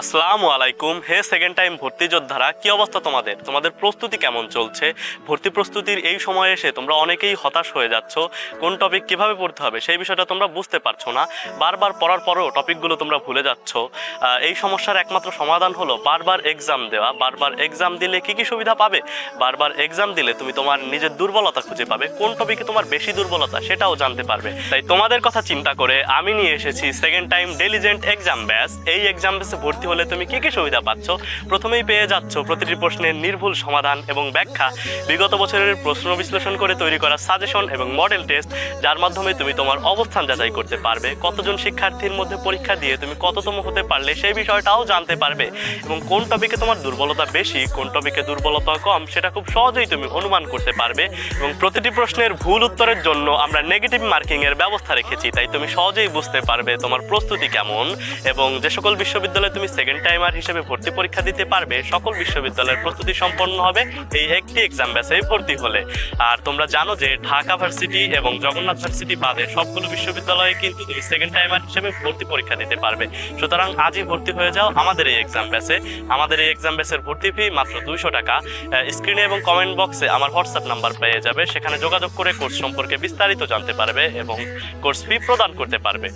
আসসালামু আলাইকুম। হে second time ভর্তি যোদ্ধারা, কি অবস্থা তোমাদের? তোমাদের প্রস্তুতি কেমন চলছে? ভর্তি প্রস্তুতির এই সময়ে এসে তোমরা অনেকেই হতাশ হয়ে যাচ্ছ। কোন টপিক কীভাবে পড়তে হবে সেই বিষয়টা তোমরা বুঝতে পারছ না। বারবার পড়ার পরেও টপিকগুলো তোমরা ভুলে যাচ্ছ। এই সমস্যার একমাত্র সমাধান হলো বারবার এক্সাম দেওয়া। বারবার এক্সাম দিলে কি কি সুবিধা পাবে? বারবার এক্সাম দিলে তুমি তোমার নিজের দুর্বলতা খুঁজে পাবে। কোন টপিকে তোমার বেশি দুর্বলতা সেটাও জানতে পারবে। তাই তোমাদের কথা চিন্তা করে আমি নিয়ে এসেছি সেকেন্ড টাইম ডেলিজেন্ট এক্সাম ব্যাস এই এক্সাম ব্যাসে ভর্তি হলে তুমি কি কি সুবিধা পাচ্ছ? প্রথমেই পেয়ে যাচ্ছ প্রতিটি প্রশ্নের নির্ভুল সমাধান এবং ব্যাখ্যা। বিগত বছরের প্রশ্ন বিশ্লেষণ করে তৈরি করা সাজেশন এবং মডেল টেস্ট যার মাধ্যমে তুমি তোমার অবস্থান যাচাই করতে পারবে। কতজন শিক্ষার্থীর মধ্যে পরীক্ষা দিয়ে তুমি কততম হতে পারলে সেই বিষয়টাও জানতে পারবে এবং কোন টপিকে তোমার দুর্বলতা বেশি, কোন টপিকে দুর্বলতা কম, সেটা খুব সহজেই তুমি অনুমান করতে পারবে এবং প্রতিটি প্রশ্নের ভুল উত্তরের জন্য আমরা নেগেটিভ মার্কিং এর ব্যবস্থা রেখেছি। তাই তুমি সহজেই বুঝতে পারবে তোমার প্রস্তুতি কেমন এবং যে সকল বিশ্ববিদ্যালয়ে তুমি সেকেন্ড টাইমার হিসেবে ভর্তি পরীক্ষা দিতে পারবে, সকল বিশ্ববিদ্যালয়ের প্রস্তুতি সম্পন্ন হবে এই একটি এক্সাম ব্যাসে ভর্তি হলে। আর তোমরা জানো যে ঢাকা ভার্সিটি এবং জগন্নাথ ভার্সিটি বাদে সবগুলো বিশ্ববিদ্যালয়ে কিন্তু তুমি সেকেন্ড টাইমার হিসেবে ভর্তি পরীক্ষা দিতে পারবে। সুতরাং আজই ভর্তি হয়ে যাও আমাদের এই এক্সাম ব্যাসে আমাদের এই এক্সাম ব্যাসের ভর্তি ফি মাত্র দুইশো টাকা। স্ক্রিনে এবং কমেন্ট বক্সে আমার হোয়াটসঅ্যাপ নাম্বার পেয়ে যাবে। সেখানে যোগাযোগ করে কোর্স সম্পর্কে বিস্তারিত জানতে পারবে এবং কোর্স ফি প্রদান করতে পারবে।